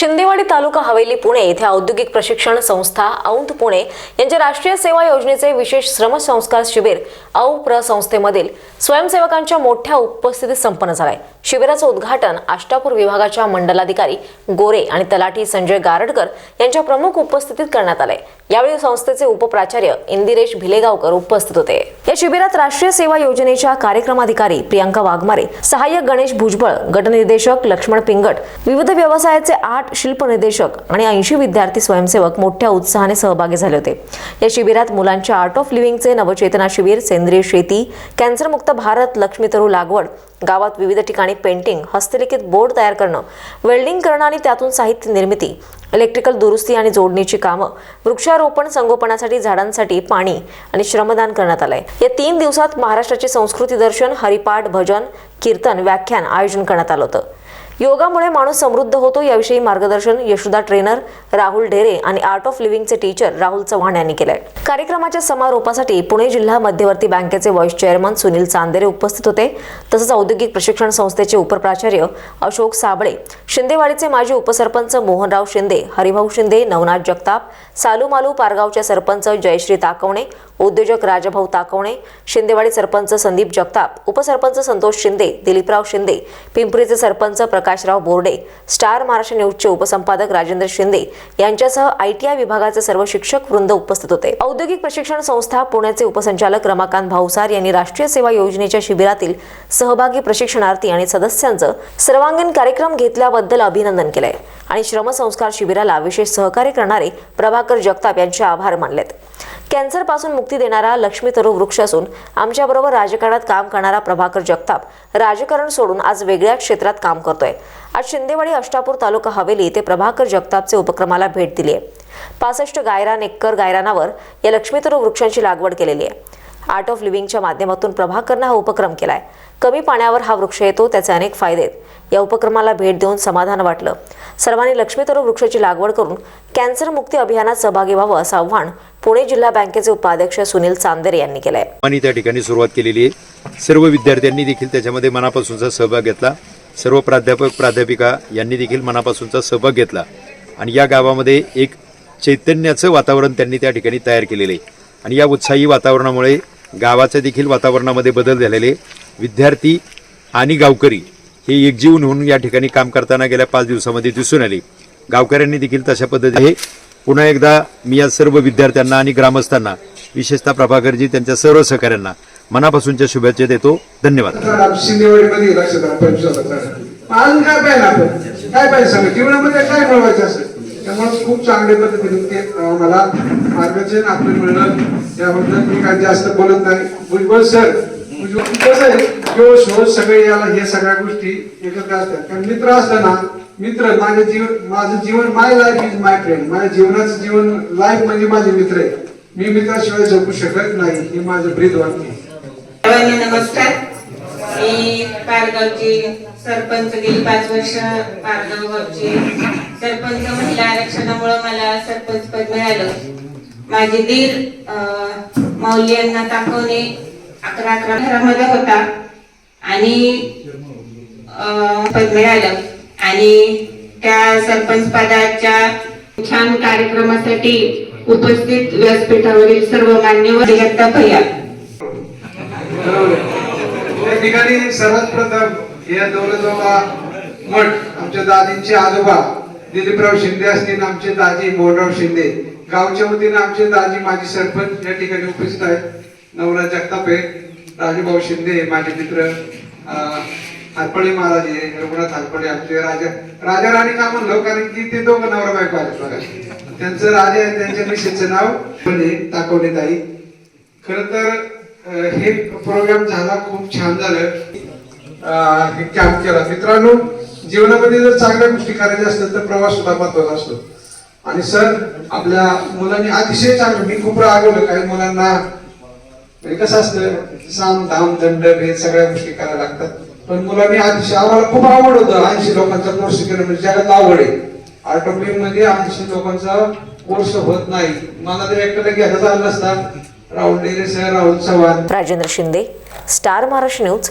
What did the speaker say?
शिंदेवाडी तालुका हवेली पुणे येथे औद्योगिक प्रशिक्षण संस्था औंध पुणे यांच्या राष्ट्रीय सेवा योजनेचे विशेष श्रमसंस्कार शिबिर औ प्र संस्थेमधील स्वयंसेवकांच्या मोठ्या उपस्थितीत संपन्न झालंय. शिबिराचं उद्घाटन आष्टापूर विभागाच्या मंडलाधिकारी गोरे आणि तलाठी संजय गारडकर यांच्या प्रमुख उपस्थितीत करण्यात आलंय. यावेळी संस्थेचे उपप्राचार्य इंदिरेश भिलेगावकर उपस्थित होते. या शिबिरात राष्ट्रीय सेवा योजनेच्या कार्यक्रमाधिकारी प्रियांका वाघमारे सहाय्यक गणेश भुजबळ गटनिर्देशक लक्ष्मण पिंगट विविध व्यवसायाचे आठ शिल्पनिर्देशक आणि ऐंशी विद्यार्थी स्वयंसेवक मोठ्या उत्साहाने सहभागी झाले होते. या शिबिरात मुलांच्या आर्ट ऑफ लिव्हिंगचे नवचेतना शिबिर सेंद्रिय शेती कॅन्सरमुक्त भारत लक्ष्मीतरू लागवड गावात विविध ठिकाणी पेंटिंग हस्तलिखित बोर्ड तयार करणं वेल्डिंग करणं आणि त्यातून साहित्य निर्मिती इलेक्ट्रिकल दुरुस्ती आणि जोडणीची कामं वृक्षारोपण संगोपनासाठी झाडांसाठी पाणी आणि श्रमदान करण्यात आलंय. या तीन दिवसात महाराष्ट्राचे संस्कृती दर्शन हरिपाठ भजन कीर्तन व्याख्यान आयोजन करण्यात आलं होतं. योगामुळे माणूस समृद्ध होतो याविषयी मार्गदर्शन यशोदा ट्रेनर राहुल ढेरे आणि आर्ट ऑफ लिव्हिंगचे टीचर राहुल चव्हाण यांनी केलंय. कार्यक्रमाच्या समारोपासाठी पुणे जिल्हा मध्यवर्ती बँकेचे व्हाईस चेअरमन सुनील चांदेरे उपस्थित होते. तसंच औद्योगिक प्रशिक्षण संस्थेचे उपप्राचार्य अशोक साबळे शिंदेवाडीचे माजी उपसरपंच मोहनराव शिंदे हरिभाऊ शिंदे नवनाथ जगताप सालूमालू पारगावचे सरपंच जयश्री ताकवणे उद्योजक राजाभाऊ ताकवणे शिंदेवाडी सरपंच संदीप जगताप उपसरपंच संतोष शिंदे दिलीपराव शिंदे पिंपरीचे सरपंच प्रकाशराव बोर्डे स्टार महाराष्ट्र न्यूजचे उपसंपादक राजेंद्र शिंदे यांच्यासह आयटीआय विभागाचे सर्व शिक्षक वृंद उपस्थित होते. औद्योगिक प्रशिक्षण संस्था पुण्याचे उपसंचालक रमाकांत भाऊसार यांनी राष्ट्रीय सेवा योजनेच्या शिबिरातील सहभागी प्रशिक्षणार्थी आणि सदस्यांचं सर्वांगीण कार्यक्रम घेतल्याबद्दल अभिनंदन केलंय आणि श्रमसंस्कार शिबिराला विशेष सहकार्य करणारे प्रभाकर जगताप यांचे आभार मानलेत. कॅन्सरपासून मुक्ती देणारा लक्ष्मी तरू वृक्ष असून आमच्याबरोबर राजकारणात काम करणारा प्रभाकर जगताप राजकारण सोडून आज वेगळ्या क्षेत्रात काम करतोय. आज शिंदेवाडी अष्टापूर तालुका हवेली येथे प्रभाकर जगतापचे उपक्रमाला भेट दिली आहे पासष्ट गायरा नेक्कर गायरानावर या लक्ष्मीतरू वृक्षांची लागवड केलेली आहे. आर्ट ऑफ लिव्हिंगच्या माध्यमातून प्रभाकरनं हा उपक्रम केलाय. कमी पाण्यावर हा वृक्ष येतो त्याचे अनेक फायदे आहेत. या उपक्रमाला भेट देऊन समाधान वाटलं. सर्वांनी लक्ष्मीतरू वृक्षाची लागवड करून कॅन्सर मुक्ती अभियानात सहभागी व्हावं असं आव्हान पुणे जिल्हा बँकेचे उपाध्यक्ष सुनील चांदेर यांनी केलंय. आणि त्या ठिकाणी सुरुवात केलेली आहे. सर्व विद्यार्थ्यांनी देखील त्याच्यामध्ये मनापासूनचा सहभाग घेतला. सर्व प्राध्यापक प्राध्यापिका यांनी देखील मनापासूनचा सहभाग घेतला. आणि या गावामध्ये एक चैतन्याचं वातावरण त्यांनी त्या ठिकाणी तयार केलेलं आहे. आणि या उत्साही वातावरणामुळे गावाचं देखील वातावरणामध्ये बदल झालेले विद्यार्थी आणि गावकरी हे एकजीवन होऊन या ठिकाणी काम करताना गेल्या पाच दिवसामध्ये दिसून आले. गावकऱ्यांनी देखील तशा पद्धतीने पुन्हा एकदा मी या सर्व विद्यार्थ्यांना आणि ग्रामस्थांना विशेषतः प्रभाकरजी त्यांच्या सर्व सहकाऱ्यांना मनापासूनच्या शुभेच्छा देतो. धन्यवाद. काय पाहिजे सांगा? जीवनामध्ये काय मिळवायचं त्यामुळे खूप चांगल्या पद्धतीने ते मला मार्गदर्शन आपलं मिळलं त्याबद्दल मी काही जास्त बोलत नाही. भुजबळ सर भुजबळ कसं आहे जोश होश सगळे याला हे सगळ्या गोष्टी एकत्र असतात. कारण मित्र असलं ना मित्र माझे जीवन माझं जीवन my life is my friend माझ्या जीवनाचं जीवन लाईफ म्हणजे माझे मित्र आहे. मी मित्राशिवाय जगू शकत नाही हे माझं ब्रीद वाक्य नमस्कार. मी पारगावची सरपंच गेली पाच वर्ष पारगाव गावची सरपंच महिला आरक्षणामुळे मला सरपंच पद मिळालं. माझे दीर माऊली यांना दाखवणे अकरा अकरा घरामध्ये होता आणि पद मिळालं आणि त्या सरपंच पदाच्या छान कार्यक्रमासाठी उपस्थित व्यासपीठावरील सर्व मान्यवर जगता भैया. बरोबर ठिकाणी सर्वात प्रथम या दौलतोबा मठ आमच्या दादींचे आजोबा दिलीपराव शिंदे असतील आमचे दाजी मोहनराव शिंदे. गावच्या वतीनं आमचे दाजी माजी सरपंच या ठिकाणी उपस्थित आहेत. नवरा जगतापे आहे राजूभाऊ शिंदे माझे मित्र अं, हरपळे महाराज आहे रघुनाथ हरपळे आमचे राजा. राजा राणी का म्हणलो? कारण की ते दोघं नवरा बायको आहेत बघा. त्यांचं राजा आहे त्यांच्या मिसेसचं नाव म्हणजे ताकवणे ताई. खर तर हे प्रोग्राम झाला खूप छान झालं. हे कॅम्प केला. मित्रांनो जीवनामध्ये जर चांगल्या गोष्टी करायच्या असतात तर प्रवास सुद्धा महत्त्वाचा असतो. आणि सर आपल्या मुलांनी अतिशय चांगलं मी खूप रागवलं काही मुलांना म्हणजे कसं असतं साम धाम दंड हे सगळ्या गोष्टी करायला लागतात. पण मुलांनी अतिशय आम्हाला खूप आवड होतं ऐंशी लोकांचा कोर्स केला म्हणजे जगात आवड आहे. आर्ट ऑफ लिव्हिंगमध्ये ऐंशी लोकांचा कोर्स होत नाही. मला तर एकट्याला घ्यायला झालं असतात Rahul Dere sir Rahul Chavan. Rajendra Shinde star Maharashtra news